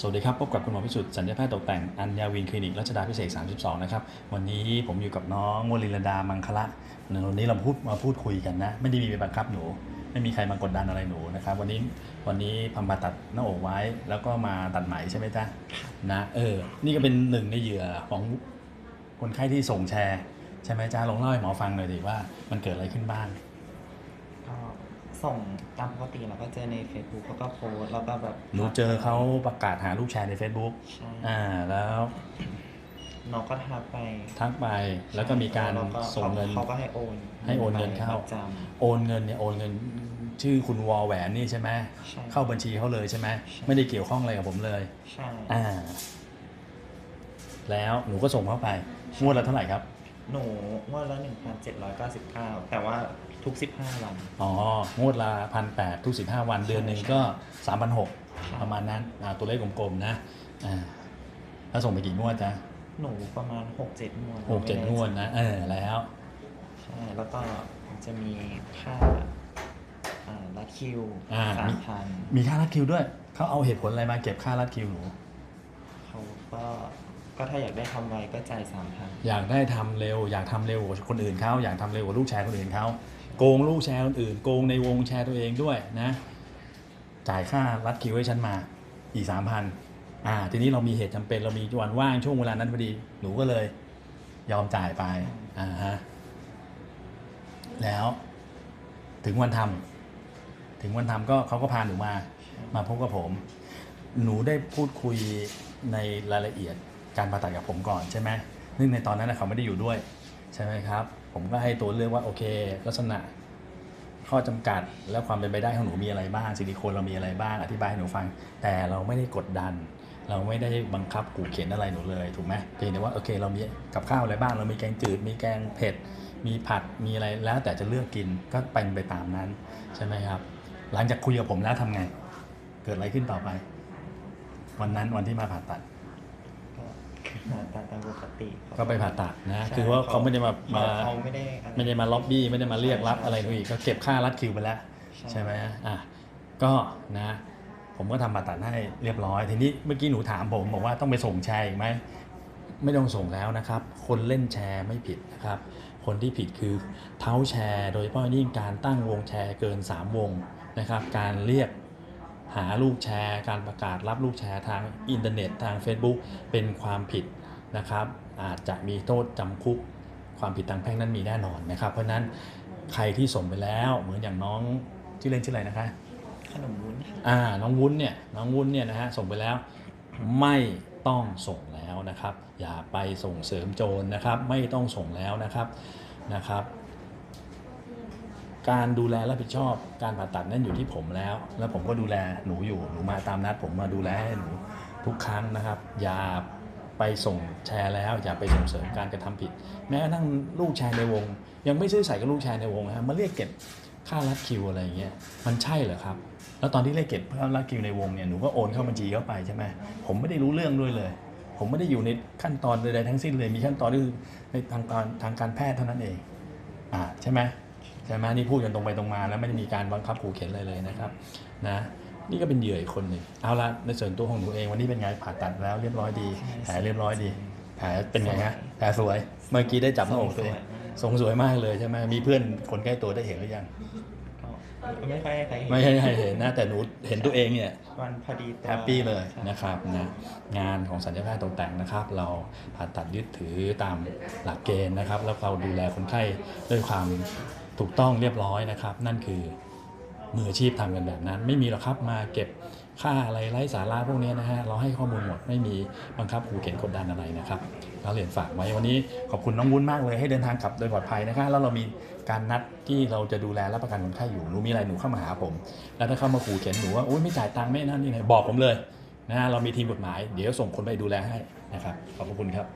สวัสดีครับ พบกับคุณหมอพิสุทธิ์สัญญาแพทย์ตกแต่งอัญญาวินคลินิกรัชดาพิเศษ 32 นะครับ วันนี้ผมอยู่กับน้องวลินลดามังคละวันนี้เราพูดมาพูดคุยกันนะ ไม่ได้มีบังคับหนู ไม่มีใครมากดดันอะไรหนูนะครับ วันนี้วันนี้พำผ่าตัดหน้าอกไว้ แล้วก็มาตัดไหมใช่ไหมจ๊ะนะเออ นี่ก็เป็นหนึ่งในเหยื่อของคนไข้ที่ส่งแชร์ ใช่ไหมจ๊ะลองเล่าให้หมอฟังหน่อยดิว่ามันเกิดอะไรขึ้นบ้างก็ ส่งตามปกติแล้วก็เจอใน Facebook แล้วก็โพสต์แล้วก็แบบหนูเจอเขาประกาศหาลูกแชร์ใน Facebook ใช่อ่า แล้วน้องก็ทักไปทักไปแล้วก็มีการแล้วส่งเงิน เขาก็ให้โอนให้โอนเงินเข้า ประจโอนเงินเนี่ยโอนเงินชื่อคุณวอลแหวนนี่ใช่ไหมใช่เข้าบัญชีเขาเลยใช่ไหมใช่ไม่ได้เกี่ยวข้องอะไรกับผมเลยำใช่อ่า แล้วหนูก็ส่งเข้าไปงวดละเท่าไหร่ครับ หนูงวดละหนึ่งพันเจ็ดร้อยเก้าสิบเก้าแต่ว่าทุกสิบห้าวัน อ๋อ งวดละพันแปดทุกสิบห้าวันเดือนหนึ่งก็สามพันหกใช่ประมาณนั้นอ่าตัวเลขกลมๆนะอ่าแล้วส่งไปกี่งวดจ๊ะหนูประมาณหกเจ็ดงวดหกเจ็ดงวดนะ เออ แล้ว ใช่ แล้วก็จะมีค่าอ่ารัดคิวอ่า สามพันมีค่ารัดคิวด้วย เขาเอาเหตุผลอะไรมาเก็บค่ารัดคิวหนู เขาก็ ก็ถ้าอยากได้ทำไวก็จ่ายสามพันอยากได้ทำเร็ว อยากทำเร็วกว่าคนอื่นเขาอยากทำเร็วกว่าลูกแชร์คนอื่นเขาโกงลูกแชร์คนอื่น โกงในวงแชร์ตัวเองด้วยนะ จ่ายค่ารัดคิวให้ฉันมาอีกสามพันอ่า ทีนี้เรามีเหตุจำเป็นเรามีวันว่างช่วงเวลานั้นพอดีหนูก็เลย ยอมจ่ายไปอ่าฮะแล้ว ถึงวันทำถึงวันทำก็เขาก็พาหนูมา มาพบกับผม หนูได้พูดคุยในรายละเอียด การผ่าตัดกับผมก่อนใช่ไหมซึ่งในตอนนั้นเขาไม่ได้อยู่ด้วยใช่ไหมครับ ผมก็ให้ตัวเลือกว่าโอเค ลักษณะข้อจำกัดและความเป็นไปได้ของหนูมีอะไรบ้างซิลิโคนเรามีอะไรบ้างอธิบายให้หนูฟัง แต่เราไม่ได้กดดัน เราไม่ได้บังคับขู่เข็นอะไรหนูเลยถูกไหมเพียงแต่ว่าโอเคเรามีกับข้าวอะไรบ้าง เรามีแกงจืด มีแกงเผ็ด มีผัดมีอะไรแล้วแต่จะเลือกกินก็เป็นไปตามนั้นใช่ไหมครับ หลังจากคุยกับผมแล้วทำไง เกิดอะไรขึ้นต่อไป วันนั้นวันที่มาผ่าตัด ตามปกติครับก็ไปผ่าตัดนะใช่คือว่าเขาไม่ได้มามาเขาไม่ได้อะรไม่ได้มาล็อบบี้ไม่ได้มาเรียกรับอะไรหนูอีกก็เก็บค่ารัดคิวไปแล้ว ใช่ใช่ไหมอะก็นะ ผมก็ทำผ่าตัดให้เรียบร้อย ทีนี้เมื่อกี้หนูถามผมบอกว่าต้องไปส่งแชร์อีกไหมไม่ต้องส่งแล้วนะครับ คนเล่นแชร์ไม่ผิดนะครับ คนที่ผิดคือเท้าแชร์ โดยเฉพาะยิ่งการตั้งวงแชร์เกิน 3 วงนะครับ การเรียกหาลูกแชร์ การประกาศรับลูกแชร์ทางอินเทอร์เน็ตทาง Facebook เป็นความผิด นะครับอาจจะมีโทษจำคุกความผิดทางแพ่งนั้นมีแน่นอนนะครับ เพราะฉะนั้นใครที่ส่งไปแล้วเหมือนอย่างน้องชื่อเล่นชื่ออะไรนะคะขนมวุ้นค่ะอ่าน้องวุ้นเนี่ยน้องวุ้นเนี่ยนะฮะส่งไปแล้วไม่ต้องส่งแล้วนะครับ อย่าไปส่งเสริมโจรนะครับ ไม่ต้องส่งแล้วนะครับนะครับ การดูแลรับผิดชอบการผ่าตัดนั่นอยู่ที่ผมแล้ว แล้วผมก็ดูแลหนูอยู่หนูมาตามนัดผมมาดูแลให้หนูทุกครั้งนะครับอย่า ไปส่งแชร์แล้วอย่าไปส่งเสริมการกระทำผิด แม้กระทั่งลูกแชร์ในวง ยังไม่ซื้อใส่กับลูกแชร์ในวงนะมาเรียกเก็บค่ารัดคิวอะไรอย่างเงี้ยมันใช่เหรอครับ แล้วตอนที่เรียกเก็บค่ารัดคิวในวงเนี่ยหนูก็โอนเข้าบัญชีเข้าไปใช่ไหมผมไม่ได้รู้เรื่องด้วยเลย ผมไม่ได้อยู่ในขั้นตอนใดๆทั้งสิ้นเลยมีขั้นตอนที่คือในทางการทางการแพทย์เท่านั้นเองอ่าใช่ไหมใช่ไหมนี่พูดกันตรงไปตรงมาแล้วไม่ได้มีการบังคับขู่เข็นอะไรเลยนะครับนะ นี่ก็เป็นเหยื่ออีกคนหนึ่งเอาละในส่วนตัวของหนูเองวันนี้เป็นไงผ่าตัดแล้วเรียบร้อยดีแผลเรียบร้อยดีแผลเป็นไงฮะแผลสวย เมื่อกี้ได้จับหน้าอกตัวเองทรงสวยมากเลยใช่ไหมมีเพื่อนคนใกล้ตัวได้เห็นหรือยังก็ไม่ค่อยให้ใครเห็นไม่ให้ใครเห็นนะแต่หนูเห็นตัวเองเนี่ยวันพอดีตัวแฮปปี้เลยใช่นะครับนะงานของสัญญาแพทย์ตกแต่งนะครับ เราผ่าตัดยึดถือตามหลักเกณฑ์นะครับ แล้วเราดูแลคนไข้ด้วยความถูกต้องเรียบร้อยนะครับ นั่นคือ มืออาชีพทำกันแบบนั้น ไม่มีหรอกครับมาเก็บค่าอะไรไร้สาระพวกนี้นะฮะเราให้ข้อมูลหมดไม่มีบังคับขู่เข็นกดดันอะไรนะครับเราเรียนฝากไว้วันนี้ขอบคุณน้องวุ้นมากเลยให้เดินทางกลับโดยปลอดภัยนะครับแล้วเรามีการนัดที่เราจะดูแลรับประกันคนไข้อยู่หนูมีอะไรหนูเข้ามาหาผม แล้วถ้าเข้ามาขู่เข็นหนูว่าโอ๊ยไม่จ่ายตังค์ไม่นั่นนี่ไงบอกผมเลยนะฮะเรามีทีมกฎหมาย เดี๋ยวส่งคนไปดูแลให้นะครับขอบคุณครับ